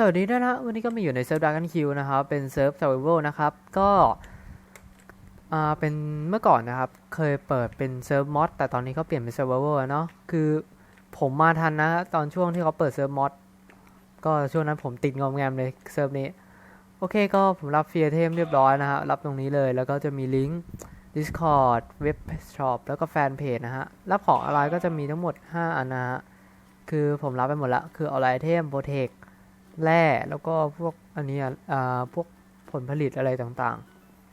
สวัสดีด้วยนะวันนี้ก็มาอยู่ในเซิร์ฟดักกันคิวนะครับ เป็นเซิร์ฟ survival นะครับ ก็อ่าเป็นเมื่อก่อนนะครับ เคยเปิดเป็นเซิร์ฟมอดแต่ตอนนี้เขาเปลี่ยนเป็น survival แล้วเนาะคือผมมาทันนะ ตอนช่วงที่เขาเปิดเซิร์ฟมอดก็ช่วงนั้นผมติดงอมแงมเลยเซิร์ฟนี้ โอเคก็ผมรับเฟียเทมเรียบร้อยนะฮะรับตรงนี้เลยแล้วก็จะมีลิงก์ Discord เว็บช็อปแล้วก็แฟนเพจนะฮะรับของอะไรก็จะมีทั้งหมด 5 อันนะฮะคือผมรับไปหมดละคืออ l ไ i เทมโปรเทค แร่แล้วก็พวกอันนี้อ่าพวกผลผลิตอะไรต่าง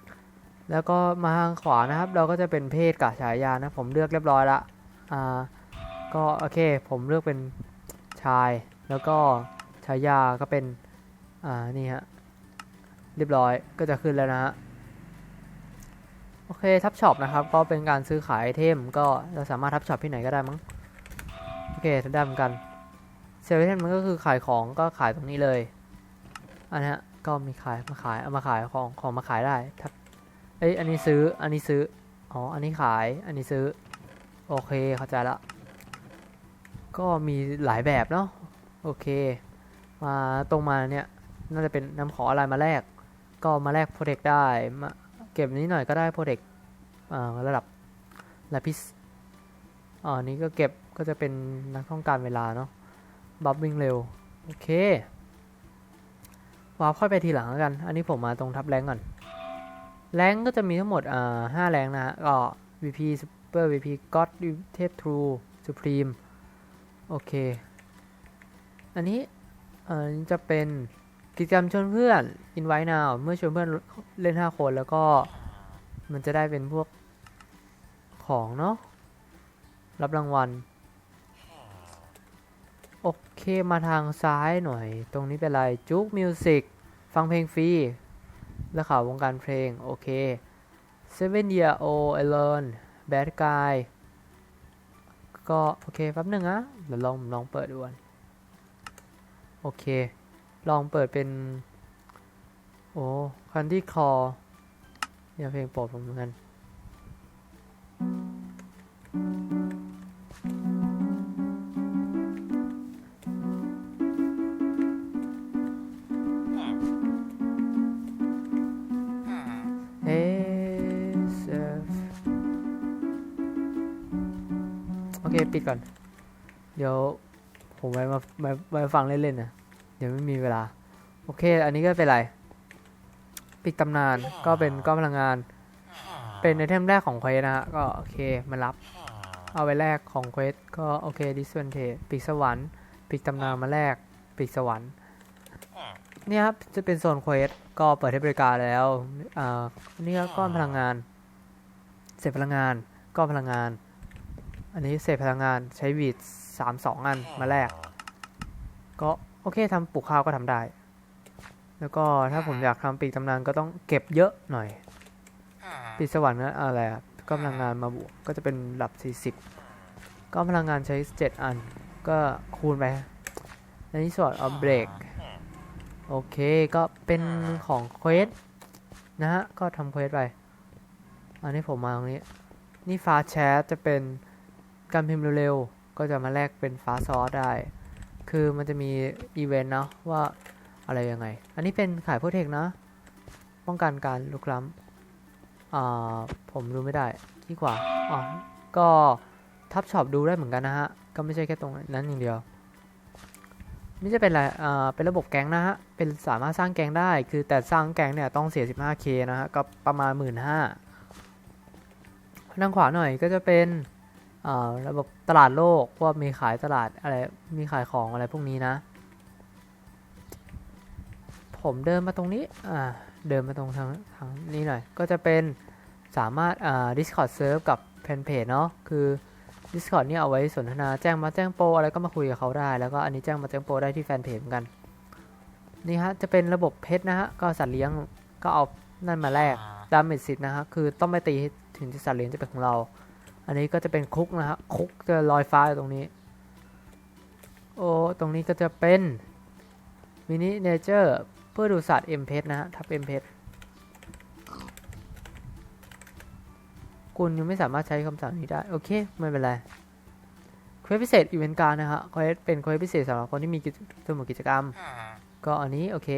ๆ แล้วก็มาทางขวานะครับ เราก็จะเป็นเพศกับฉายานะ ผมเลือกเรียบร้อยละอ่าก็โอเค ผมเลือกเป็นชาย แล้วก็ฉายาก็เป็นอ่านี่ฮะเรียบร้อยก็จะขึ้นแล้วนะฮะโอเคทับช็อปนะครับ ก็เป็นการซื้อขายไอเทม ก็เราสามารถทับช็อปที่ไหนก็ได้มั้งโอเคทำได้เหมือนกัน เซเว่นมันก็คือขายของก็ขายตรงนี้เลย อันนี้ก็มีขายมาขายเอามาขายของของมาขายได้ทับเอ้ยอันนี้ซื้ออันนี้ซื้ออ๋ออันนี้ขายอันนี้ซื้อ โอเคเข้าใจละก็มีหลายแบบเนาะโอเค มาตรงมาเนี่ยน่าจะเป็นนำขออะไรมาแลกก็มาแลกโปรเทคได้มาเก็บนิดหน่อยก็ได้โปรเทคอ่าระดับลาพิสอ๋ออันนี้ก็เก็บก็จะเป็นนักต้องการเวลาเนาะ บัฟวิ่งเร็ว โอเควาร์ปค่อยไปทีหลังแล้วกัน อันนี้ผมมาตรงทับแรงก่อน แรงก็จะมีทั้งหมดอ่าห้าแรงนะฮะ ก็ VP Super VP God เทพ True Supreme โอเค อันนี้เอ่อจะเป็นกิจกรรมชวนเพื่อน Invite Now เมื่อชวนเพื่อนเล่น 5 คนแล้วก็มันจะได้เป็นพวกของเนาะรับรางวัล เคมาทางซ้ายหน่อย ตรงนี้เป็นอะไรจุกมิวสิกฟังเพลงฟรี และข่าววงการเพลง โอเค Seven Year Old Alone Bad Guy ก็ โอเคแป๊บหนึ่งอะเดี๋ยวลองลองเปิดดูก่อนโอเค ลองเปิดเป็น โอ้คันที่คอเนี่ยเพลงโปรดผมเหมือนกัน ก่อน เดี๋ยวผมไว้มาไว้ไว้ฟังเล่นๆนะเดี๋ยวไม่มีเวลา โอเค อันนี้ก็เป็นไร ปิดตำนานก็เป็นก้อนพลังงาน เป็นไอเทมแรกของเควสนะฮะ ก็โอเคมารับ เอาไว้แรกของเควสก็โอเคดิสเวนเทปีกสวรรค์ปีกตำนานมาแรกปีกสวรรค์เนี่ยครับจะเป็นโซนเควสก็เปิดให้บริการแล้วอ่าอันนี่ก็ก้อนพลังงานเศษพลังงานก้อนพลังงาน อันนี้เศษพลังงานใช้วีดสามสองอันมาแลกก็โอเคทำปลูกข้าวก็ทำได้ แล้วก็ถ้าผมอยากทำปีกตำนานก็ต้องเก็บเยอะหน่อย ปีกสวรรค์นั้นอะไรอะก้อนพลังงานมาบวกก็จะเป็นระดับ40ก้อนพลังงานใช้7อัน ก็คูณไปในที่สุดเอาเบรกโอเคก็เป็นของเควสนะฮะ ก็ทำเควสไป อันนี้ผมมาตรงนี้ นี่ฟ้าแชทจะเป็น การพิมพ์เร็วๆ ก็จะมาแลกเป็นฟ้าซอสได้ คือมันจะมีอีเวนต์เนาะว่าอะไรยังไง อันนี้เป็นขายโปรเทคนะ ป้องกันการลุกล้ำอ่าผมดูไม่ได้ที่ขวาอ๋อก็ทับช็อปดูได้เหมือนกันนะฮะ ก็ไม่ใช่แค่ตรงนั้นอย่างเดียวนี่จะเป็นอะไรอ่าเป็นระบบแก๊งนะฮะ เป็นสามารถสร้างแก๊งได้ คือแต่สร้างแก๊งเนี่ยต้องเสีย 15k นะฮะ ก็ประมาณ 1 5ื่นห้าทางขวาหน่อยก็จะเป็น ระบบตลาดโลกว่ามีขายตลาดอะไรมีขายของอะไรพวกนี้นะ ผมเดินมาตรงนี้อ่าเดินมาตรงทางทางนี้หน่อย ก็จะเป็นสามารถอ่า Discord Serve กับแฟนเพจเนาะคือ Discord เนี่ยเอาไว้สนทนาแจ้งมาแจ้งโปรอะไรก็มาคุยกับเขาได้ แล้วก็อันนี้แจ้งมาแจ้งโปรได้ที่แฟนเพจเหมือนกัน นี่ฮะ จะเป็นระบบเพชรนะฮะ ก็สัตว์เลี้ยงก็เอานั่นมาแลกดาเมจสิทธิ์นะฮะ คือต้องไปตีให้ถึงจะสัตว์เลี้ยงจะเป็นของเรา อันนี้ก็จะเป็นคุกนะฮะคุกจะลอยฟ้าอยู่ตรงนี้ โอ้ตรงนี้ก็จะเป็นมินิเนเจอร์เพื่อดูสัตว์เอ็มเพชนะฮะทับเอ็มเพชคุณยังไม่สามารถใช้คำสั่งนี้ได้ โอเค ไม่เป็นไรเควสพิเศษอีเวนต์การนะฮะเควสเป็นเควสพิเศษสำหรับคนที่มีจสมุดกิจกรรม ก็อันนี้โอเค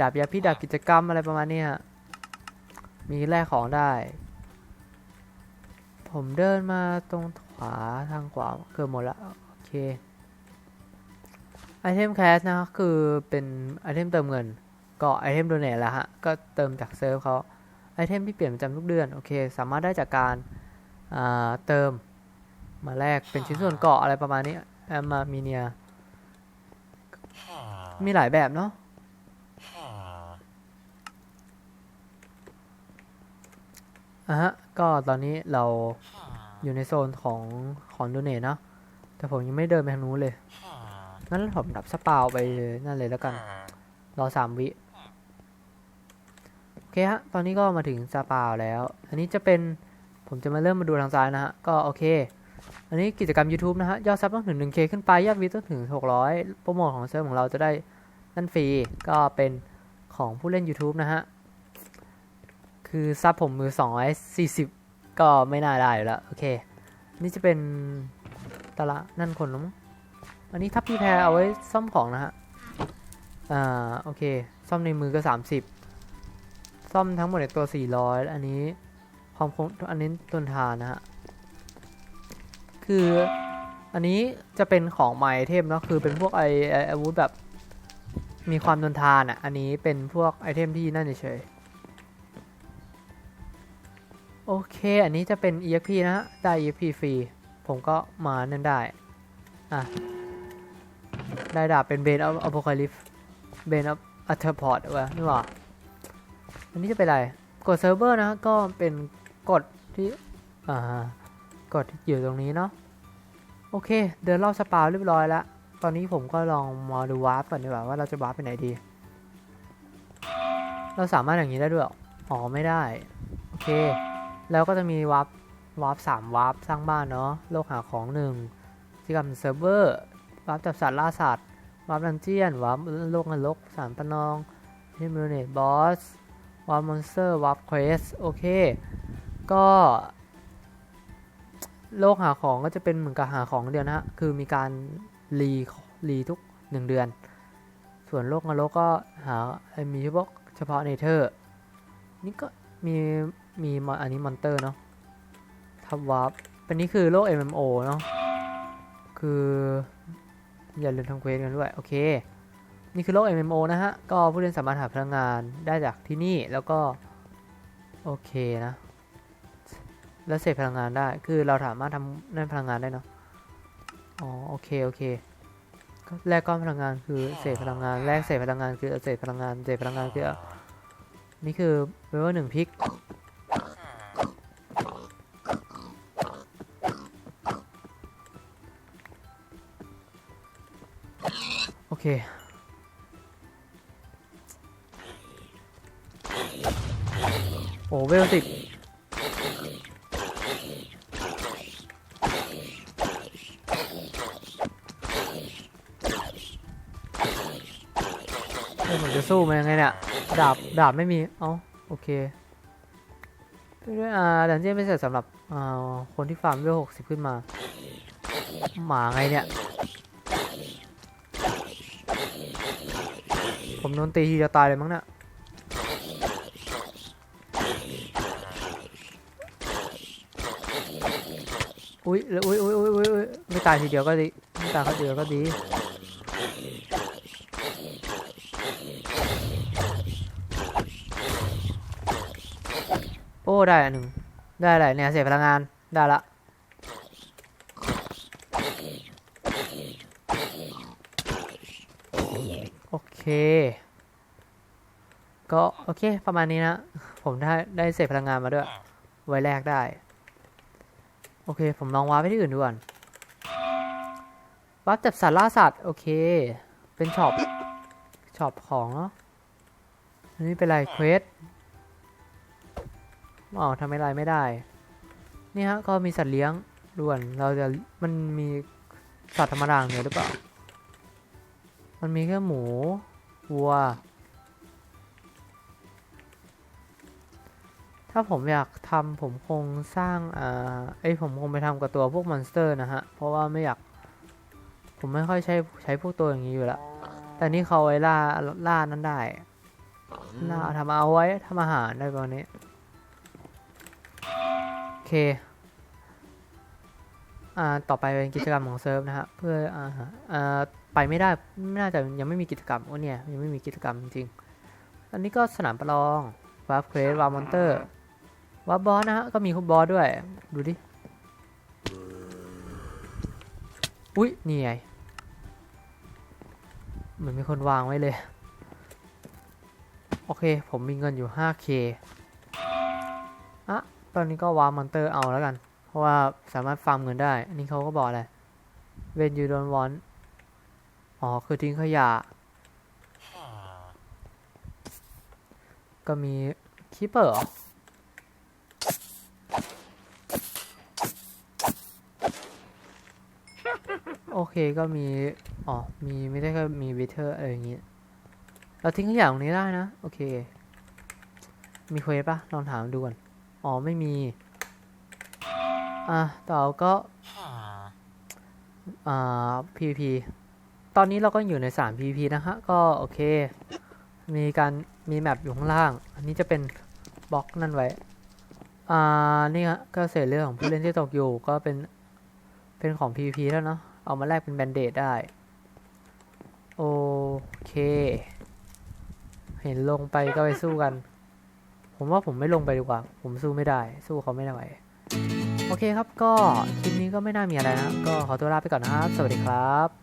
ดาบยาพิษดาบกิจกรรมอะไรประมาณนี้ฮะมีแลกของได้ ผมเดินมาตรงขวาทางขวาเกือบหมดละโอเคไอเทมแคสนะคือเป็นไอเทมเติมเงิน ก็ไอเทมโดเนทแล้วฮะ ก็เติมจากเซิร์ฟเขาไอเทมที่เปลี่ยนประจำทุกเดือน โอเค สามารถได้จากการเติมมาแลกเป็นชิ้นส่วนเกาะอะไรประมาณนี้แอมมามีเนีย มีหลายแบบเนาะอะฮะ ก็ตอนนี้เราอยู่ในโซนของของโดเนทเนาะแต่ผมยังไม่เดินไปทางนู้นเลย งั้นผมดับสปาวไปนั่นเลยแล้วกัน รอสามวิ โอเคฮะ ตอนนี้ก็มาถึงสปาวแล้ว อันนี้จะเป็นผมจะมาเริ่มมาดูทางซ้ายนะฮะ ก็โอเค อันนี้กิจกรรม YouTube นะฮะ ยอดซับต้องถึง 1K ขึ้นไป ยอดวิวต้องถึง 600 โปรโมทของเซิร์ฟของเราจะได้นั่นฟรี ก็เป็นของผู้เล่น YouTube นะฮะ คือซับผมมือ240ก็ไม่น่าได้อยู่แล้วโอเค นี่จะเป็นตารานั่นคนแล้วมั้งอันนี้ทับพี่แพรเอาไว้ซ่อมของนะฮะ อ่าโอเค ซ่อมในมือก็30ซ่อมทั้งหมดในตัว400อันนี้ความคงอันนี้ต้นทานนะฮะ คืออันนี้จะเป็นของไมเทมเนาะคือเป็นพวกไอไอ้อาวุธแบบมีความทนทานอะ อันนี้เป็นพวกไอเทมที่นั่นเฉยๆ โอเค อันนี้จะเป็น EXP นะฮะ ได้ EXP ฟรี ผมก็มานั่นได้ อะ ได้ดาบเป็นเบนอัพอ p โคลิฟเบนอัพอัเทอร์พอร์ตวะนี่หว่า อันนี้จะเป็นอะไร กดเซิร์ฟเวอร์นะ ก็เป็นกดที่ อ่ากดที่อยู่ตรงนี้เนาะ โอเค เดินรอบสปาเรียบร้อยแล้ว ตอนนี้ผมก็ลองมาดูวาร์ปก่อนดีกว่าว่าเราจะวาร์ปไปไหนดี เราสามารถอย่างนี้ได้ด้วยเหรออ๋อ ไม่ได้ โอเค แล้วก็จะมีวาร์ปวาร์ปสามวาร์ปสร้างบ้านเนาะโลกหาของหนึ่งกิจกรรมเซิร์ฟเวอร์วาร์ปจับสัตว์ล่าสัตว์วาร์ปดันเจียนวาร์ปโลกนรกสารปนองเทมเบอร์เนตบอสวาร์ปมอนสเตอร์วาร์ปเควสโอเค ก็ โลกหาของก็จะเป็นเหมือนกับหาของเดียวนะฮะ คือมีการรีรีทุกหนึ่งเดือน ส่วนโลกนรกก็หามีเฉพาะเฉพาะเนเธอร์นี่ก็ มีมีอันนี้มอนเตอร์เนาะทับวาร์ปเป็นนี้คือโลก MMO เนาะคือ อย่าลืมทำเควสกันด้วย โอเค นี่คือโลก MMO นะฮะ ก็ผู้เล่นสามารถหาพลังงานได้จากที่นี่แล้วก็ โอเคนะ แล้วเสพพลังงานได้คือเราสามารถทำนั่นพลังงานได้เนาะอ๋อโอเคโอเคแลกก้อนพลังงานคือเศษพลังงานแลกเศษพลังงานคือเศษพลังงานเศษพลังงานคือ นี่คือเวลหนึ่งพิก โอเค โอ้เวลสิบเอ้ยผมจะสู้มันยังไงเนี่ย ดาบดาบไม่มี เอ้าโอเคด้วยอ่าดันเจี้ยนไม่เสร็จสำหรับอ่าคนที่ฟาร์มเวลหกสิบขึ้นมา หมาไงเนี่ย ผมโดนตีทีเดียวตายเลยมั้งเนี่ยอุ้ยแล้วอุ้ยอุ้ยอุ้ยอุ้ยอุ๊ยไม่ตายทีเดียวก็ดี ไม่ตายทีเดียวก็ดี อ้ได้อันหนึ่งได้อะไรเนี่ยเสียพลังงานได้ละโอเค ก็โอเคประมาณนี้นะ ผมได้ได้เศษพลังงานมาด้วย ไว้แลกได้ โอเค ผมลองวาไปที่อื่นดูก่อนวาจับสัตว์ล่าสัตว์ โอเค เป็นช็อปช็อปของเนาะนนี้เป็นไรเควส อ๋อทำอะไรไม่ได้ นี่ฮะก็มีสัตว์เลี้ยงด่วนเราจะมันมีสัตว์ธรรมดาเนี่ยหรือเปล่า มันมีแค่หมูวัว ถ้าผมอยากทำผมคงสร้างอ่าไอยผมคงไปทำกับตัวพวกมอนสเตอร์นะฮะ เพราะว่าไม่อยาก ผมไม่ค่อยใช้ใช้พวกตัวอย่างนี้อยู่ละแต่นี่เขาไว้ล่าล่านั้นได้ล่าทำเอาไว้ทำอาหารได้ประมาณนี้โอ เค อ่า ต่อไปเป็นกิจกรรมของเซิร์ฟนะฮะ เพื่อ อ่าอ่าไปไม่ได้ ไม่น่าจะยังไม่มีกิจกรรม โอ้เนี่ย ยังไม่มีกิจกรรมจริงๆ อันนี้ก็สนามประลองวาร์ฟเควสวาร์มอนเตอร์วาร์บอสนะฮะ ก็มีคุบบอสด้วย ดูดิ อุ๊ยนี่ไงเหมือนมีคนวางไว้เลย โอเค ผมมีเงินอยู่ 5k อะ ตอนนี้ก็วางมอนเตอร์เอาแล้วกัน เพราะว่าสามารถฟาร์มเงินได้ อันนี้เขาก็บอกอะไร when you don't want อ๋อ คือทิ้งขยะ ก็มีคีเปอร์โอเคก็มี อ๋อ มีไม่ได้ก็มีวิเทอร์อะไรอย่างงี้เราทิ้งขยะตรงนี้ได้นะ โอเค มีเควสปะลองถามดูก่อน อ๋อไม่มี อะต่อก็ อ่า PVP ตอนนี้เราก็อยู่ใน3 PVP นะฮะ ก็โอเค มีการมีแมปอยู่ข้างล่าง อันนี้จะเป็นบล็อกนั่นไว้ อ่า นี่ฮะ ก็เศษเรื่องของผู้เล่นที่ตกอยู่ก็เป็น เป็นของ PVP แล้วเนาะ เอามาแลกเป็นแบนเดดได้ โอเค เห็นลงไปก็ไปสู้กัน ผมว่าผมไม่ลงไปดีกว่า ผมสู้ไม่ได้ สู้เขาไม่ได้ไหวโอเคครับ ก็คลิปนี้ก็ไม่น่ามีอะไรนะ ก็ขอตัวลาไปก่อนนะครับ สวัสดีครับ